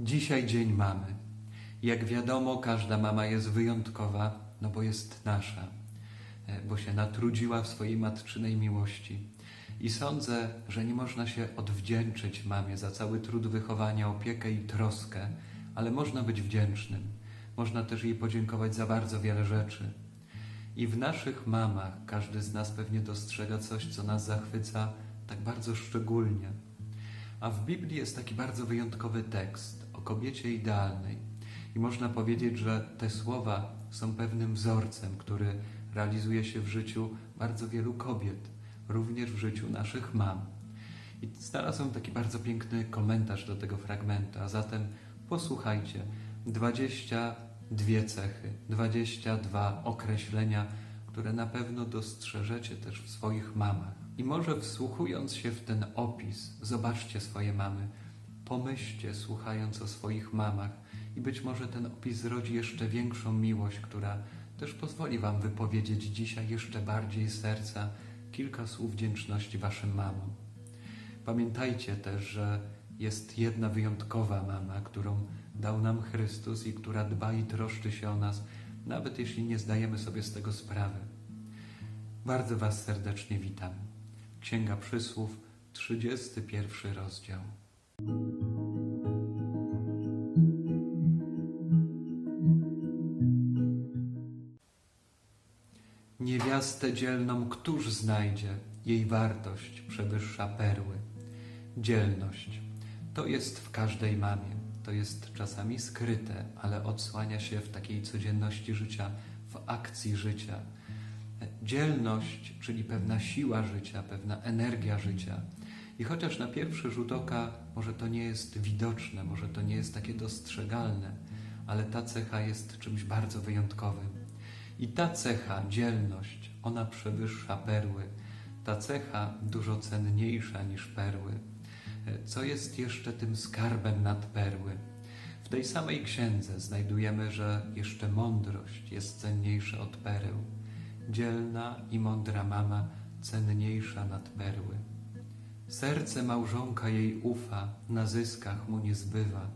Dzisiaj dzień mamy. Jak wiadomo, każda mama jest wyjątkowa, no bo jest nasza, e, bo się natrudziła w swojej matczynej miłości. I sądzę, że nie można się odwdzięczyć mamie za cały trud wychowania, opiekę i troskę, ale można być wdzięcznym. Można też jej podziękować za bardzo wiele rzeczy. I w naszych mamach każdy z nas pewnie dostrzega coś, co nas zachwyca tak bardzo szczególnie. A w Biblii jest taki bardzo wyjątkowy tekst o kobiecie idealnej. I można powiedzieć, że te słowa są pewnym wzorcem, który realizuje się w życiu bardzo wielu kobiet, również w życiu naszych mam. I znalazłem taki bardzo piękny komentarz do tego fragmentu, a zatem posłuchajcie. 22 cechy, 22 określenia, które na pewno dostrzeżecie też w swoich mamach. I może wsłuchując się w ten opis, zobaczcie swoje mamy, pomyślcie słuchając o swoich mamach i być może ten opis zrodzi jeszcze większą miłość, która też pozwoli Wam wypowiedzieć dzisiaj jeszcze bardziej serca kilka słów wdzięczności Waszym mamom. Pamiętajcie też, że jest jedna wyjątkowa mama, którą dał nam Chrystus i która dba i troszczy się o nas, nawet jeśli nie zdajemy sobie z tego sprawy. Bardzo Was serdecznie witam. Księga Przysłów, 31 rozdział. Niewiastę dzielną któż znajdzie? Jej wartość przewyższa perły. Dzielność to jest w każdej mamie. To jest czasami skryte, ale odsłania się w takiej codzienności życia, w akcji życia. Dzielność, czyli pewna siła życia, pewna energia życia. I chociaż na pierwszy rzut oka może to nie jest widoczne, może to nie jest takie dostrzegalne, ale ta cecha jest czymś bardzo wyjątkowym. I ta cecha, dzielność, ona przewyższa perły. Ta cecha dużo cenniejsza niż perły. Co jest jeszcze tym skarbem nad perły? W tej samej księdze znajdujemy, że jeszcze mądrość jest cenniejsza od pereł. Dzielna i mądra mama cenniejsza nad perły. Serce małżonka jej ufa, na zyskach mu nie zbywa.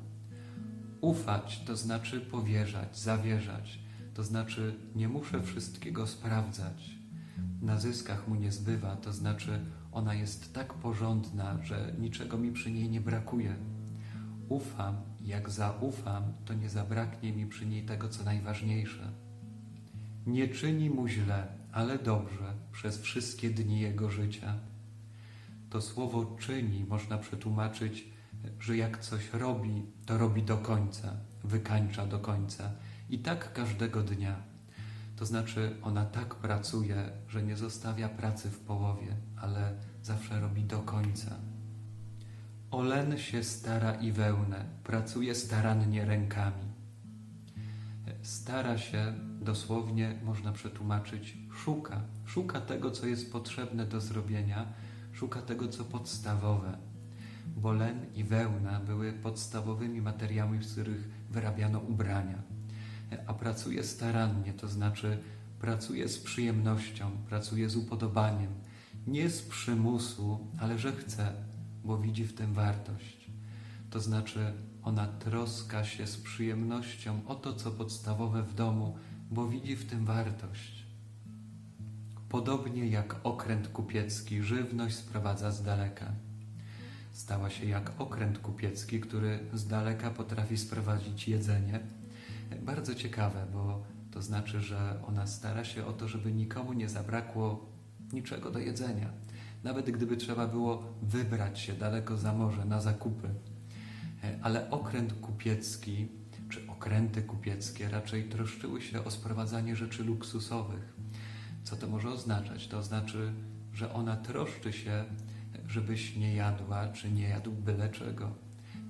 Ufać to znaczy powierzać, zawierzać, to znaczy nie muszę wszystkiego sprawdzać. Na zyskach mu nie zbywa, to znaczy ona jest tak porządna, że niczego mi przy niej nie brakuje. Ufam, jak zaufam, to nie zabraknie mi przy niej tego, co najważniejsze. Nie czyni mu źle, ale dobrze przez wszystkie dni jego życia. To słowo czyni można przetłumaczyć, że jak coś robi, to robi do końca, wykańcza do końca. I tak każdego dnia. To znaczy, ona tak pracuje, że nie zostawia pracy w połowie, ale zawsze robi do końca. Olen się stara i wełnę, pracuje starannie rękami. Stara się, dosłownie można przetłumaczyć, szuka. Szuka tego, co jest potrzebne do zrobienia, szuka tego, co podstawowe. Bo len i wełna były podstawowymi materiałami, z których wyrabiano ubrania. A pracuje starannie, to znaczy pracuje z przyjemnością, pracuje z upodobaniem. Nie z przymusu, ale że chce, bo widzi w tym wartość. To znaczy ona troska się z przyjemnością o to, co podstawowe w domu, bo widzi w tym wartość. Podobnie jak okręt kupiecki, żywność sprowadza z daleka. Stała się jak okręt kupiecki, który z daleka potrafi sprowadzić jedzenie. Bardzo ciekawe, bo to znaczy, że ona stara się o to, żeby nikomu nie zabrakło niczego do jedzenia. Nawet gdyby trzeba było wybrać się daleko za morze na zakupy. Ale okręt kupiecki, czy okręty kupieckie raczej troszczyły się o sprowadzanie rzeczy luksusowych. Co to może oznaczać? To znaczy, że ona troszczy się, żebyś nie jadła, czy nie jadł byle czego.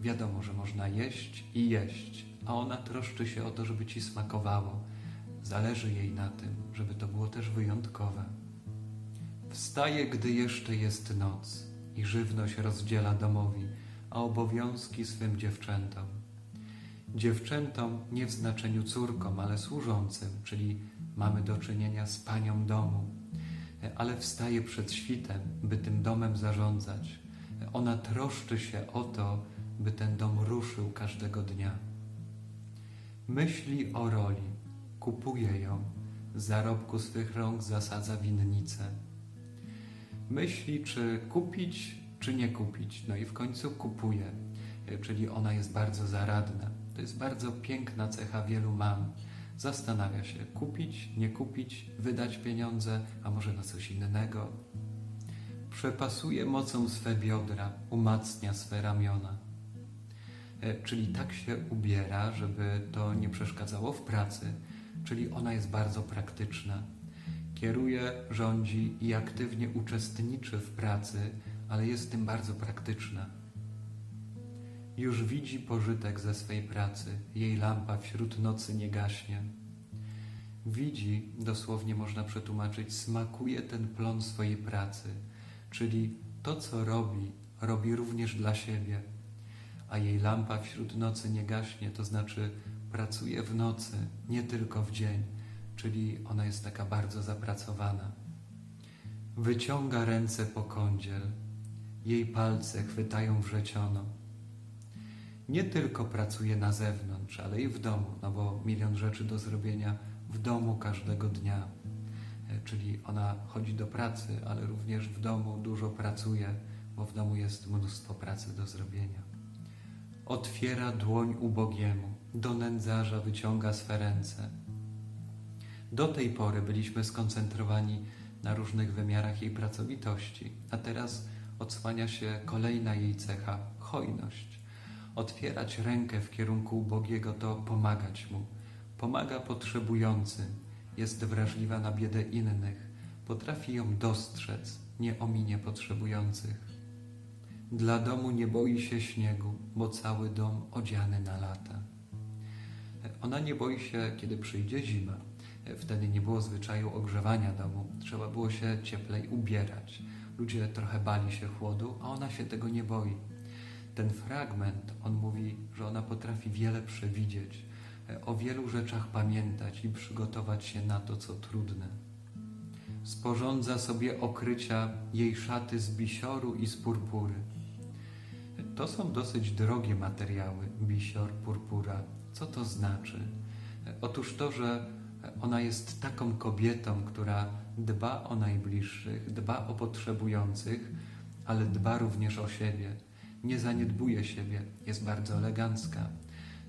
Wiadomo, że można jeść i jeść, a ona troszczy się o to, żeby ci smakowało. Zależy jej na tym, żeby to było też wyjątkowe. Wstaje, gdy jeszcze jest noc i żywność rozdziela domowi, a obowiązki swym dziewczętom. Dziewczętom nie w znaczeniu córkom, ale służącym, czyli mamy do czynienia z panią domu, ale wstaje przed świtem, by tym domem zarządzać. Ona troszczy się o to, by ten dom ruszył każdego dnia. Myśli o roli, kupuje ją, z zarobku swych rąk zasadza winnicę. Myśli, czy kupić, czy nie kupić, no i w końcu kupuje, czyli ona jest bardzo zaradna. To jest bardzo piękna cecha wielu mam. Zastanawia się, kupić, nie kupić, wydać pieniądze, a może na coś innego. Przepasuje mocą swe biodra, umacnia swe ramiona. E, Czyli tak się ubiera, żeby to nie przeszkadzało w pracy, czyli ona jest bardzo praktyczna. Kieruje, rządzi i aktywnie uczestniczy w pracy, ale jest tym bardzo praktyczna. Już widzi pożytek ze swej pracy, jej lampa wśród nocy nie gaśnie. Widzi, dosłownie można przetłumaczyć, smakuje ten plon swojej pracy, czyli to, co robi, robi również dla siebie. A jej lampa wśród nocy nie gaśnie, to znaczy pracuje w nocy, nie tylko w dzień, czyli ona jest taka bardzo zapracowana. Wyciąga ręce po kądziel, jej palce chwytają wrzeciono. Nie tylko pracuje na zewnątrz, ale i w domu, no bo milion rzeczy do zrobienia w domu każdego dnia. E, Czyli ona chodzi do pracy, ale również w domu dużo pracuje, bo w domu jest mnóstwo pracy do zrobienia. Otwiera dłoń ubogiemu, do nędzarza wyciąga swe ręce. Do tej pory byliśmy skoncentrowani na różnych wymiarach jej pracowitości, a teraz odsłania się kolejna jej cecha hojność. Otwierać rękę w kierunku ubogiego to pomagać mu. Pomaga potrzebującym, jest wrażliwa na biedę innych, potrafi ją dostrzec, nie ominie potrzebujących. Dla domu nie boi się śniegu, bo cały dom odziany na lata. Ona nie boi się, kiedy przyjdzie zima. Wtedy nie było zwyczaju ogrzewania domu, trzeba było się cieplej ubierać. Ludzie trochę bali się chłodu, a ona się tego nie boi. Ten fragment, on mówi, że ona potrafi wiele przewidzieć, o wielu rzeczach pamiętać i przygotować się na to, co trudne. Sporządza sobie okrycia jej szaty z bisioru i z purpury. To są dosyć drogie materiały, bisior, purpura. Co to znaczy? Otóż to, że ona jest taką kobietą, która dba o najbliższych, dba o potrzebujących, ale dba również o siebie. Nie zaniedbuje siebie, jest bardzo elegancka.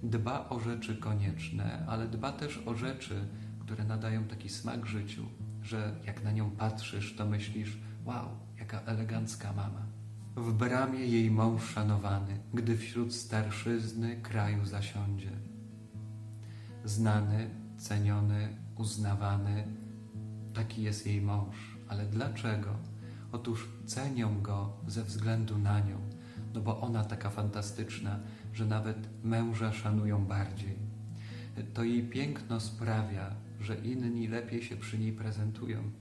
Dba o rzeczy konieczne, ale dba też o rzeczy, które nadają taki smak życiu, że jak na nią patrzysz, to myślisz: Wow, jaka elegancka mama. W bramie jej mąż szanowany, gdy wśród starszyzny kraju zasiądzie. Znany, ceniony, uznawany, taki jest jej mąż. Ale dlaczego? Otóż cenią go ze względu na nią, no bo ona taka fantastyczna, że nawet męża szanują bardziej. To jej piękno sprawia, że inni lepiej się przy niej prezentują.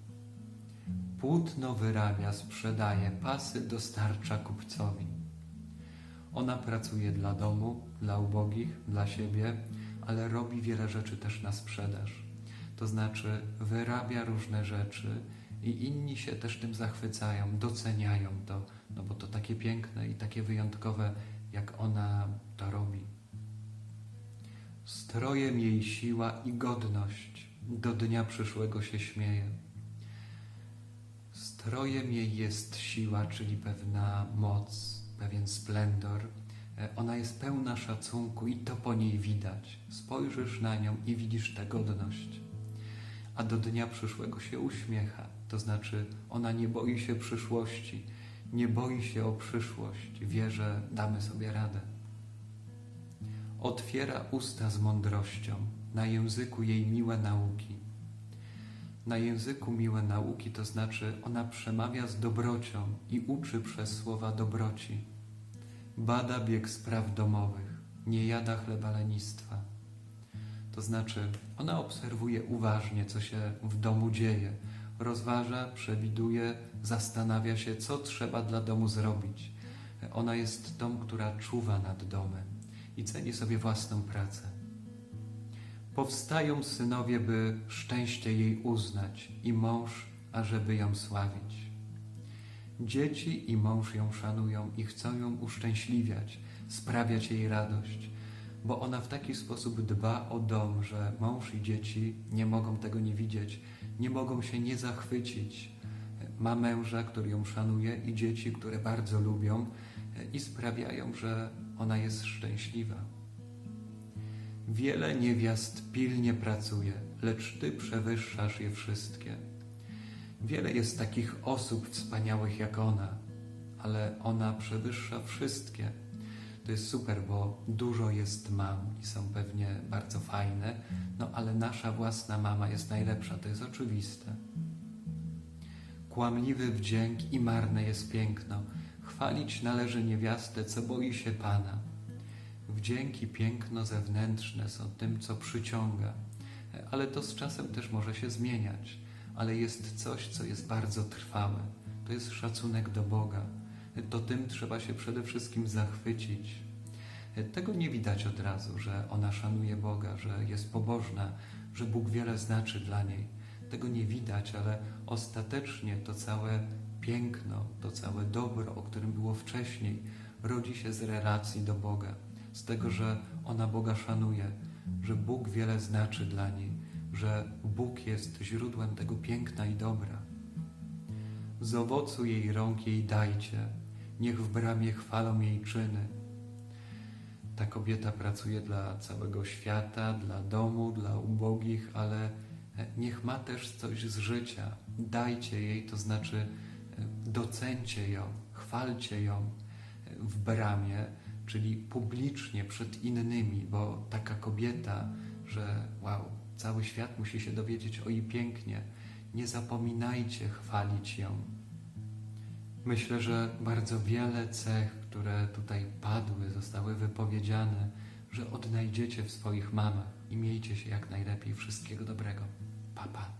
Płótno wyrabia, sprzedaje, pasy dostarcza kupcowi. Ona pracuje dla domu, dla ubogich, dla siebie, ale robi wiele rzeczy też na sprzedaż. To znaczy wyrabia różne rzeczy i inni się też tym zachwycają, doceniają to, no bo to takie piękne i takie wyjątkowe, jak ona to robi. Strojem jej siła i godność, do dnia przyszłego się śmieje. Strojem jej jest siła, czyli pewna moc, pewien splendor. E, Ona jest pełna szacunku i to po niej widać. Spojrzysz na nią i widzisz tę godność. A do dnia przyszłego się uśmiecha, to znaczy ona nie boi się przyszłości, nie boi się o przyszłość, wie, że damy sobie radę. Otwiera usta z mądrością, na języku jej miłe nauki. Na języku miłe nauki to znaczy ona przemawia z dobrocią i uczy przez słowa dobroci. Bada bieg spraw domowych, nie jada chleba lenistwa. To znaczy ona obserwuje uważnie, co się w domu dzieje, rozważa, przewiduje, zastanawia się, co trzeba dla domu zrobić. Ona jest tą, która czuwa nad domem i ceni sobie własną pracę. Powstają synowie, by szczęście jej uznać i mąż, ażeby ją sławić. Dzieci i mąż ją szanują i chcą ją uszczęśliwiać, sprawiać jej radość. Bo ona w taki sposób dba o dom, że mąż i dzieci nie mogą tego nie widzieć, nie mogą się nie zachwycić. Ma męża, który ją szanuje i dzieci, które bardzo lubią i sprawiają, że ona jest szczęśliwa. Wiele niewiast pilnie pracuje, lecz Ty przewyższasz je wszystkie. Wiele jest takich osób wspaniałych jak ona, ale ona przewyższa wszystkie. To jest super, bo dużo jest mam i są pewnie bardzo fajne, no ale nasza własna mama jest najlepsza, to jest oczywiste. Kłamliwy wdzięk i marne jest piękno. Chwalić należy niewiastę, co boi się Pana. Wdzięk i piękno zewnętrzne są tym, co przyciąga, ale to z czasem też może się zmieniać. Ale jest coś, co jest bardzo trwałe. To jest szacunek do Boga. To tym trzeba się przede wszystkim zachwycić. Tego nie widać od razu, że ona szanuje Boga, że jest pobożna, że Bóg wiele znaczy dla niej. Tego nie widać, ale ostatecznie to całe piękno, to całe dobro, o którym było wcześniej, rodzi się z relacji do Boga, z tego, że ona Boga szanuje, że Bóg wiele znaczy dla niej, że Bóg jest źródłem tego piękna i dobra. Z owocu jej rąk jej dajcie, niech w bramie chwalą jej czyny. Ta kobieta pracuje dla całego świata, dla domu, dla ubogich, ale niech ma też coś z życia. Dajcie jej, to znaczy e, docencie ją, chwalcie ją e, w bramie, czyli publicznie przed innymi, bo taka kobieta, że wow, cały świat musi się dowiedzieć o jej pięknie. Nie zapominajcie chwalić ją. Myślę, że bardzo wiele cech, które tutaj padły, zostały wypowiedziane, że odnajdziecie w swoich mamach i miejcie się jak najlepiej. Wszystkiego dobrego. Papa. Pa.